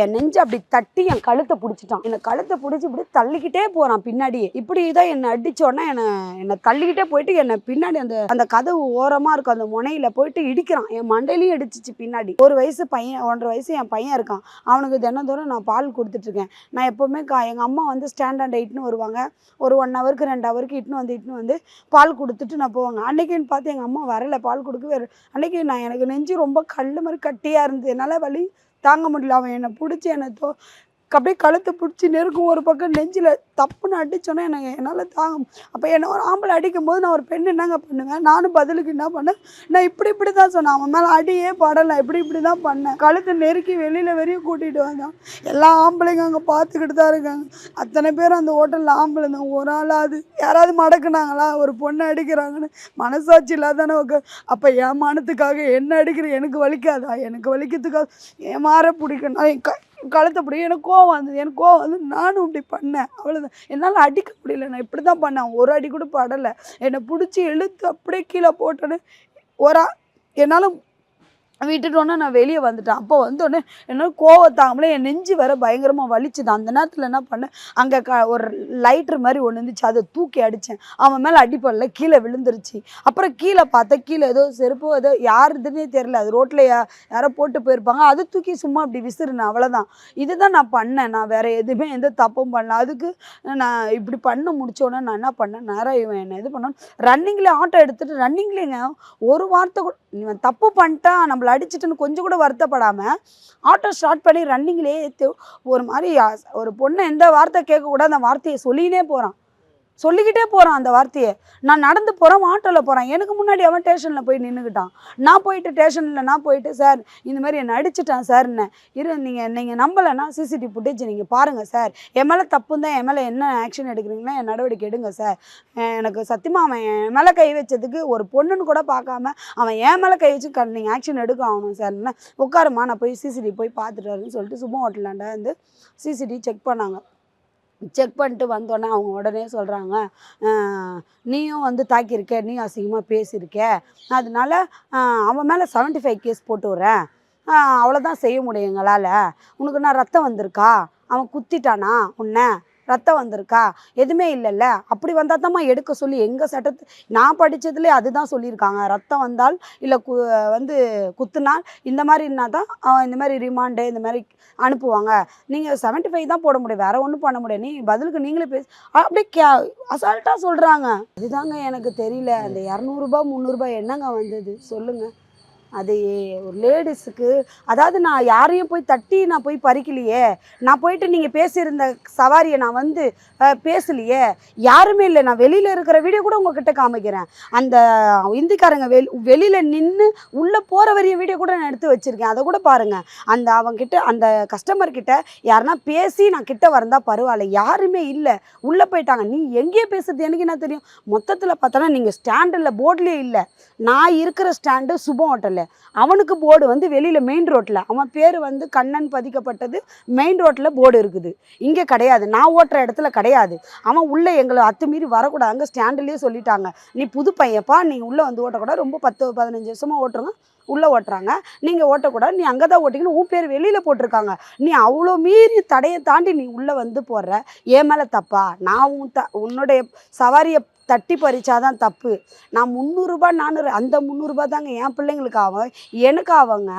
என் நெஞ்சு அப்படி தட்டி என் கழுத்தை பிடிச்சிட்டான். என்னை கழுத்தை பிடிச்சி இப்படி தள்ளிக்கிட்டே போறான் பின்னாடியே. இப்படி தான் என்னை அடிச்சோடனே என்னை என்னை தள்ளிக்கிட்டே போயிட்டு என்னை பின்னாடி அந்த அந்த கதவு ஓரமா இருக்கும். அந்த முனையில போயிட்டு இடிக்கிறான். என் மண்டையிலையும் இடிச்சிச்சு பின்னாடி. ஒரு வயசு பையன் ஒன்றரை வயசு என் பையன் இருக்கான். அவனுக்கு தினந்தோறும் நான் பால் கொடுத்துட்டு இருக்கேன் நான் எப்போவுமே கா எங்கள் அம்மா வந்து ஸ்டாண்டர்ட் இட்டுன்னு வருவாங்க. ஒரு ஒன் ஹவருக்கு ரெண்டு ஹவருக்கு இட்டுன்னு வந்து இட்டுன்னு வந்து பால் கொடுத்துட்டு நான் போவாங்க. அன்னைக்குன்னு பார்த்து எங்கள் அம்மா வரல. பால் கொடுக்கவே அன்னைக்கு நான் எனக்கு நெஞ்சு ரொம்ப கல் மாதிரி கட்டியாக இருந்தது. என்னால் வலி தாங்க முடியல. அவன் என்னை பிடிச்சி என்னை தோ அப்படியே கழுத்தை பிடிச்சி நெருக்கும் ஒரு பக்கம் நெஞ்சில் தப்புன்னு அடிச்சோன்னே எனக்கு என்னால் தாங்க அப்போ என்ன ஒரு ஆம்பளை அடிக்கும் போது நான் ஒரு பெண் என்னங்க பண்ணுவேன்? நானும் பதிலுக்கு என்ன பண்ணேன்? நான் இப்படி இப்படி தான் சொன்னேன். அவன் மேலே அடியே படலை. இப்படி இப்படி தான் பண்ணேன். கழுத்தை நெருக்கி வெளியில் வரையும் கூட்டிகிட்டு வந்தான். எல்லா ஆம்பளைங்க அங்கே பார்த்துக்கிட்டு தான் இருக்காங்க. அத்தனை பேர் அந்த ஹோட்டலில் ஆம்பளை இருந்தாங்க ஒரு ஆளாவது யாராவது மடக்குனாங்களா? ஒரு பொண்ணை அடிக்கிறாங்கன்னு. மனசாட்சி இல்லாதானே உட்கா அப்போ என் மனத்துக்காக என்ன அடிக்கிற? எனக்கு வலிக்காதா? எனக்கு வலிக்கிறதுக்காக ஏமாற மாற பிடிக்கணும்? என் க கழுத்தை எனக்கு கோவம் வந்தது. எனக்கு கோவம் வந்து நானும் இப்படி பண்ணேன். அவ்வளோதான் என்னால் அடிக்க முடியல. நான் இப்படி தான் பண்ணேன். ஒரு அடி கூட படலை. என்னை பிடிச்சி இழுத்து அப்படியே கீழே போட்டோன்னு ஒரு என்னால் விட்டுட்டோன்னே நான் வெளியே வந்துட்டேன். அப்போ வந்தோடனே என்னால் கோவத்தாமலே என் நெஞ்சு வேற பயங்கரமாக வலிச்சுது. அந்த நேரத்தில் என்ன பண்ணேன்? அங்கே க ஒரு லைட்ரு மாதிரி ஒன்று இருந்துச்சு. அதை தூக்கி அடித்தேன் அவன் மேலே அடிப்படல. கீழே விழுந்துருச்சு. அப்புறம் கீழே பார்த்தா கீழே ஏதோ செருப்போ ஏதோ யாருதுன்னே தெரியல. அது ரோட்டில் யா யாரோ போட்டு போயிருப்பாங்க. அதை தூக்கி சும்மா அப்படி விசிறுனேன். அவ்வளோதான் இதுதான் நான் பண்ணேன். நான் வேறு எதுவுமே எந்த தப்பும் பண்ணல. அதுக்கு நான் இப்படி பண்ண முடிச்சோடனே நான் என்ன பண்ணேன்? நேரம் இவன் என்ன இது பண்ணான். ரன்னிங்லேயே ஆட்டோ எடுத்துகிட்டு ரன்னிங்லேங்க ஒரு வார்த்தை கூட இவன் தப்பு பண்ணிட்டான். நம்மளை அடிச்சிட்டுன்னு கொஞ்சம் கூட வருத்தப்படாமல் ஆட்டோ ஸ்டார்ட் பண்ணி ரன்னிங்லேயே ஒரு மாதிரி ஒரு பொண்ணை எந்த வார்த்தை கேட்கக்கூடாது அந்த வார்த்தையை சொல்லினே போகிறான் சொல்லிக்கிட்டே போகிறான் அந்த வார்த்தையை. நான் நடந்து போகிறேன் ஆட்டோவில் போகிறேன் எனக்கு முன்னாடி அவன் ஸ்டேஷனில் போய் நின்றுக்கிட்டான் நான் போயிட்டு ஸ்டேஷனில் நான் போயிட்டு சார் இந்த மாதிரி என்னை அடிச்சிட்டான் என்ன இரு நீங்கள் நீங்கள் நம்பலைன்னா சிசிடிவி ஃபுட்டேஜ் நீங்கள் பாருங்கள் சார். என் மேலே தப்பு தான் என் மேலே என்ன ஆக்ஷன் எடுக்கிறீங்கன்னா என் நடவடிக்கை எடுங்க சார். எனக்கு சத்தியமாக அவன் என் மேலே கை வச்சதுக்கு ஒரு பொண்ணுன்னு கூட பார்க்காம அவன் என் மேலே கை வச்சு க நீங்கள் ஆக்ஷன் எடுக்க ஆகணும் சார் என்ன உட்காருமா நான் போய் சிசிடிவி போய் பார்த்துட்டு வரேன்னு சொல்லிட்டு சும்மா ஹோட்டலாண்ட வந்து சிசிடிவி செக் பண்ணாங்க. செக் பண்ணிட்டு வந்தோடனே அவங்க உடனே சொல்கிறாங்க நீயும் வந்து தாக்கியிருக்க நீ அசிங்கமாக பேசியிருக்க. அதனால அவன் மேலே 75 ஃபைவ் கேஸ் போட்டு விட்றேன் அவ்வளோதான் செய்ய முடியும் எங்களால். உனக்கு நான் ரத்தம் வந்திருக்கா? அவன் குத்திட்டானா உன்னை? ரத்தம் வந்திருக்கா? எதுவுமே இல்லைல்ல. அப்படி வந்தால் தான்மா எடுக்க சொல்லி எங்கள் சட்டத்து நான் படித்ததுலேயே அதுதான் சொல்லியிருக்காங்க. ரத்தம் வந்தால் இல்லை கு வந்து குத்துனால் இந்த மாதிரினா தான் இந்த மாதிரி ரிமாண்டு இந்த மாதிரி அனுப்புவாங்க. நீங்கள் 75 ஃபைவ் தான் போட முடியும். வேற ஒன்றும் பண்ண முடியாது. நீ பதிலுக்கு நீங்களே பேச. அப்படியே கே அசால்ட்டாக சொல்கிறாங்க அதுதாங்க எனக்கு தெரியல. அந்த இரநூறுபா முந்நூறுபா என்னங்க வந்தது? சொல்லுங்கள் அது ஒரு லேடிஸுக்கு அதாவது நான் யாரையும் போய் தட்டி நான் போய் பறிக்கலையே. நான் போயிட்டு நீங்கள் பேசியிருந்த சவாரியை நான் வந்து பேசலையே. யாருமே இல்லை. நான் வெளியில் இருக்கிற வீடியோ கூட உங்ககிட்ட காமிக்கிறேன். அந்த இந்திக்காரங்க வெளி வெளியில் நின்று உள்ளே போகிற வரைய வீடியோ கூட நான் எடுத்து வச்சுருக்கேன். அதை கூட பாருங்கள் அந்த அவங்கக்கிட்ட அந்த கஸ்டமர்கிட்ட யாருன்னா பேசி நான் கிட்ட வரந்தா பரவாயில்ல. யாருமே இல்லை. உள்ளே போயிட்டாங்க. நீ எங்கேயே பேசுறது? எனக்கு என்ன தெரியும்? மொத்தத்தில் பார்த்தோன்னா நீங்கள் ஸ்டாண்டில் போர்ட்லேயே இல்லை. நான் இருக்கிற ஸ்டாண்டு சுபம் ஹோட்டலில் அவனுக்கு போர்டு வந்து வெளியில் மெயின் ரோட்டில் அவன் பேர் வந்து கண்ணன் பதிக்கப்பட்டது மெயின் ரோட்டில் போர்டு இருக்குது. இங்கே கிடையாது. நான் ஓட்டுற இடத்துல கிடையாது. அவன் உள்ளே எங்களை அத்துமீறி வரக்கூடாது அங்கே ஸ்டாண்டுலேயே சொல்லிட்டாங்க. நீ புது பையப்பா நீ உள்ளே வந்து ஓட்டக்கூடாது. ரொம்ப பத்து பதினஞ்சு வருஷமாக ஓட்டுறவங்க உள்ளே ஓட்டுறாங்க. நீங்கள் ஓட்டக்கூடாது. நீ அங்கே தான் ஓட்டிக்கணும். உன் பேர் வெளியில் போட்டிருக்காங்க. நீ அவ்வளோ மீறி தடையை தாண்டி நீ உள்ளே வந்து போடுற. ஏன் மேலே தப்பா? நான் உன் த உன்னுடைய சவாரியை தட்டி பறிச்சாதான் தப்பு. நான் முந்நூறுரூபா நானூறு அந்த முந்நூறுரூபா தாங்க என் பிள்ளைங்களுக்கு ஆகும். எனக்கு ஆவங்க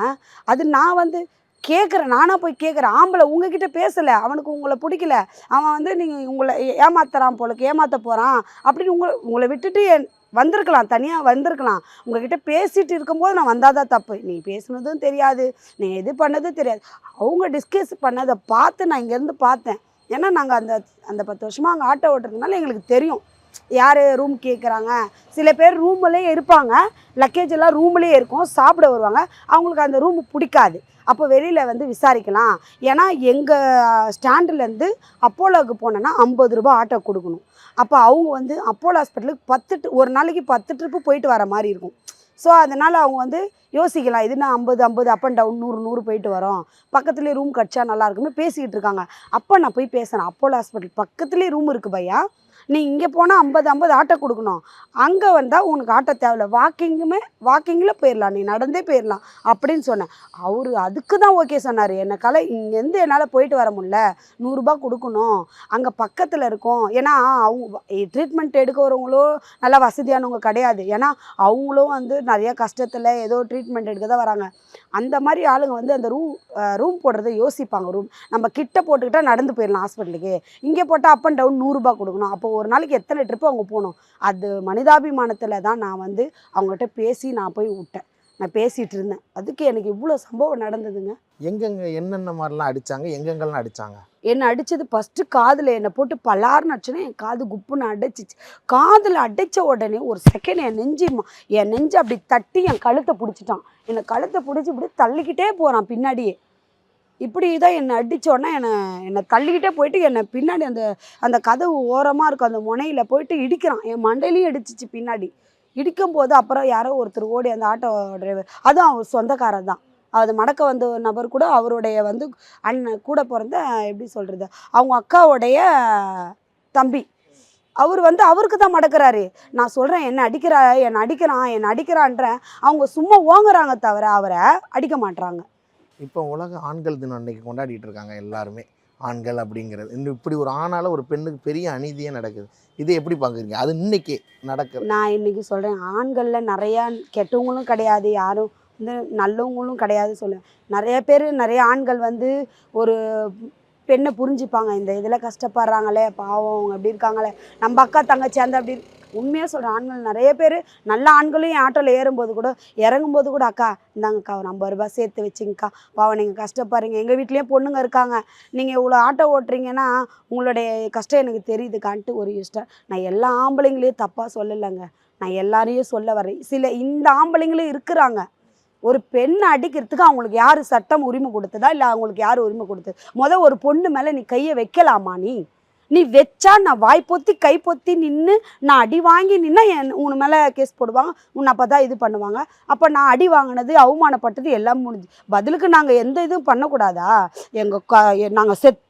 அது நான் வந்து கேட்குறேன் நானாக போய் கேட்குறேன் ஆம்பளை உங்ககிட்ட பேசலை. அவனுக்கு உங்களை பிடிக்கல. அவன் வந்து நீங்கள் உங்களை ஏமாத்துறான் போலக்கு ஏமாற்ற போகிறான் அப்படின்னு உங்களை உங்களை விட்டுட்டு என் வந்திருக்கலாம். தனியாக வந்திருக்கலாம். உங்ககிட்ட பேசிட்டு இருக்கும்போது நான் வந்தால் தான் தப்பு. நீ பேசுனதும் தெரியாது. நீ எது பண்ணதும் தெரியாது. அவங்க டிஸ்கஸ் பண்ணதை பார்த்து நான் இங்கேருந்து பார்த்தேன். ஏன்னா நாங்கள் அந்த அந்த பத்து வருஷமாக அங்கே ஆட்டோ ஓட்டுறதுனால எங்களுக்கு தெரியும். யார் ரூம் கேட்குறாங்க சில பேர் ரூம்லேயே இருப்பாங்க. லக்கேஜ் எல்லாம் ரூம்லேயே இருக்கும். சாப்பிட வருவாங்க. அவங்களுக்கு அந்த ரூம் பிடிக்காது. அப்போ வெளியில் வந்து விசாரிக்கலாம். ஏன்னா எங்கள் ஸ்டாண்டுலேருந்து அப்போலோவுக்கு போனோன்னா ஐம்பது ரூபா ஆட்டோ கொடுக்கணும். அப்போ அவங்க வந்து அப்போலோ ஹாஸ்பிட்டலுக்கு பத்து ஒரு நாளைக்கு பத்து ட்ரிப்பு போயிட்டு வர மாதிரி இருக்கும். ஸோ அதனால் அவங்க வந்து யோசிக்கலாம். இதுனா ஐம்பது ஐம்பது அப் அண்ட் டவுன் நூறு நூறு போயிட்டு வரோம். பக்கத்துலேயே ரூம் கிடச்சா நல்லா இருக்குமே பேசிக்கிட்டு இருக்காங்க. அப்போ நான் போய் பேசுகிறேன் அப்போலோ ஹாஸ்பிட்டல் பக்கத்துலேயே ரூம் இருக்குது பையா? நீ இங்கே போனால் ஐம்பது ஐம்பது ஆட்டோ கொடுக்கணும். அங்கே வந்தால் உனக்கு ஆட்டோ தேவையில்ல. வாக்கிங்குமே வாக்கிங்கில் போயிடலாம் நீ நடந்தே போயிடலாம் அப்படின்னு சொன்னேன். அவர் அதுக்கு தான் ஓகே சொன்னார். என்னை கலை இங்கேருந்து என்னால் போயிட்டு வர முடியல. நூறுரூபா கொடுக்கணும். அங்கே பக்கத்தில் இருக்கும். ஏன்னா அவங்க ட்ரீட்மெண்ட் எடுக்க வரவங்களும் நல்லா வசதியானவங்க கிடையாது. ஏன்னா அவங்களும் வந்து நிறைய கஷ்டத்தில் ஏதோ ட்ரீட்மெண்ட் எடுக்க தான் வராங்க. அந்த மாதிரி ஆளுங்க வந்து அந்த ரூம் ரூம் போடுறத யோசிப்பாங்க. ரூம் நம்ம கிட்ட போட்டுக்கிட்டால் நடந்து போயிடலாம் ஹாஸ்பிட்டலுக்கு இங்கே போட்டால் அப் அண்ட் டவுன் நூறுரூபா கொடுக்கணும். அப்போ ஒரு நாளைக்கு எத்தனை ட்ரிப்பு அவங்க போகணும் அது மனிதாபிமானத்தில் தான் நான் வந்து அவங்ககிட்ட பேசி நான் போய் விட்டேன். நான் பேசிகிட்டு இருந்தேன். அதுக்கு எனக்கு இவ்வளோ சம்பவம் நடந்ததுங்க. எங்கெங்க என்னென்ன மாதிரிலாம் அடிச்சாங்க? எங்கெங்கெல்லாம் அடிச்சாங்க? என்னை அடித்தது ஃபஸ்ட்டு காதில் என்னை போட்டு பலார்னு அடிச்சோன்னே என் காது குப்புன்னு அடைச்சிச்சு. காதில் அடைச்ச உடனே ஒரு செகண்ட் என் நெஞ்சு என் நெஞ்சு அப்படி தட்டி என் கழுத்தை பிடிச்சிட்டான். என்னை கழுத்தை பிடிச்சி இப்படி தள்ளிக்கிட்டே போகிறான் பின்னாடியே. இப்படி தான் என்னை அடித்தோடனே என்னை என்னை தள்ளிக்கிட்டே போயிட்டு என்னை பின்னாடி அந்த அந்த கதவு ஓரமாக இருக்கும் அந்த முனையில் போயிட்டு இடிக்கிறான். என் மண்டையிலையும் இடிச்சிச்சு பின்னாடி. இடிக்கும் போது அப்புறம் யாரோ ஒருத்தர் ஓடி அந்த ஆட்டோ டிரைவர் அதுவும் அவர் சொந்தக்காரர் தான். அது மடக்க வந்த நபர் கூட அவருடைய வந்து அண்ணன் கூட பிறந்த எப்படி சொல்கிறது அவங்க அக்காவுடைய தம்பி. அவர் வந்து அவருக்கு தான் மடக்கிறாரு. நான் சொல்கிறேன் என்ன அடிக்கிறா என்னை அடிக்கிறான் என்னை அடிக்கிறான்றேன். அவங்க சும்மா ஓங்குறாங்க தவிர அவரை அடிக்க மாட்றாங்க. இப்போ உலக ஆண்கள் தினம் அன்னைக்கு கொண்டாடிட்டு இருக்காங்க எல்லாருமே. ஆண்கள் அப்படிங்கிறது. இன்னும் இப்படி ஒரு ஆணால ஒரு பெண்ணுக்கு பெரிய அநீதியே நடக்குது. இதை எப்படி பார்க்குறீங்க அது இன்னைக்கு நடக்குது நான் இன்னைக்கு சொல்கிறேன் ஆண்களில் நிறையா கெட்டவங்களும் கிடையாது. யாரும் வந்து நல்லவங்களும் கிடையாது சொல்லுவேன். நிறைய பேர் நிறைய ஆண்கள் வந்து ஒரு பெண்ணை புரிஞ்சுப்பாங்க. இந்த இதில் கஷ்டப்படுறாங்களே பாவம் அவங்க எப்படி இருக்காங்களே. நம்ம அக்கா தங்கச்சி அந்த அப்படி உண்மையாக சொல்கிறேன் ஆண்கள் நிறைய பேர் நல்ல ஆண்களும் என் ஆட்டோவில் ஏறும்போது கூட இறங்கும்போது கூட அக்கா இந்தாங்கக்கா ஒரு ஐம்பது ரூபாய் சேர்த்து வச்சுங்கக்கா. பாவம் நீங்கள் கஷ்டப்படுறீங்க. எங்கள் வீட்லேயே பொண்ணுங்க இருக்காங்க. நீங்கள் இவ்வளோ ஆட்டோ ஓட்டுறீங்கன்னா உங்களுடைய கஷ்டம் எனக்கு தெரியுதுக்கான்ட்டு ஒரு இஷ்டம் நான் எல்லா ஆம்பளைங்களையும் தப்பாக சொல்லலைங்க. நான் எல்லாரையும் சொல்ல வரேன் சில இந்த ஆம்பளைங்களும் இருக்கிறாங்க. ஒரு பெண்ணை அடிக்கிறதுக்கு அவங்களுக்கு யார் சட்டம் உரிமை கொடுத்ததா? இல்லை அவங்களுக்கு யார் உரிமை கொடுத்தது முத ஒரு பொண்ணு மேலே நீ கையை வைக்கலாமா நீ? நீ வச்சா நான் வாய் பொத்தி கை பொத்தி நின்று நான் அடி வாங்கி நின்னா என் உன் மேலே கேஸ் போடுவாங்க. உன்னை அப்போ தான் இது பண்ணுவாங்க. அப்போ நான் அடி வாங்கினது அவமானப்பட்டது எல்லாம் முடிஞ்சு. பதிலுக்கு நாங்கள் எந்த இதுவும் பண்ணக்கூடாதா? எங்கள் க நாங்கள் செத்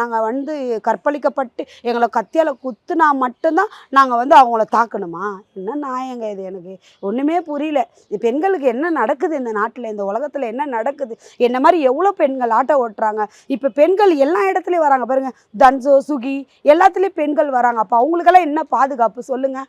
நாங்கள் வந்து கற்பழிக்கப்பட்டு எங்களை கத்தியால் குத்துனா மட்டும்தான் நாங்கள் வந்து அவங்கள தாக்கணுமா? என்ன நியாயங்க இது எனக்கு? ஒன்றுமே புரியல. இது பெண்களுக்கு என்ன நடக்குது இந்த நாட்டில்? இந்த உலகத்தில் என்ன நடக்குது? என்ன மாதிரி எவ்வளோ பெண்கள் ஆட்டோ ஓட்டுறாங்க? இப்போ பெண்கள் எல்லா இடத்துலையும் வராங்க பாருங்கள் தன்சோ சுகி எல்லாத்துலேயும் பெண்கள் வராங்க. அப்போ அவங்களுக்கெல்லாம் என்ன பாதுகாப்பு? சொல்லுங்கள்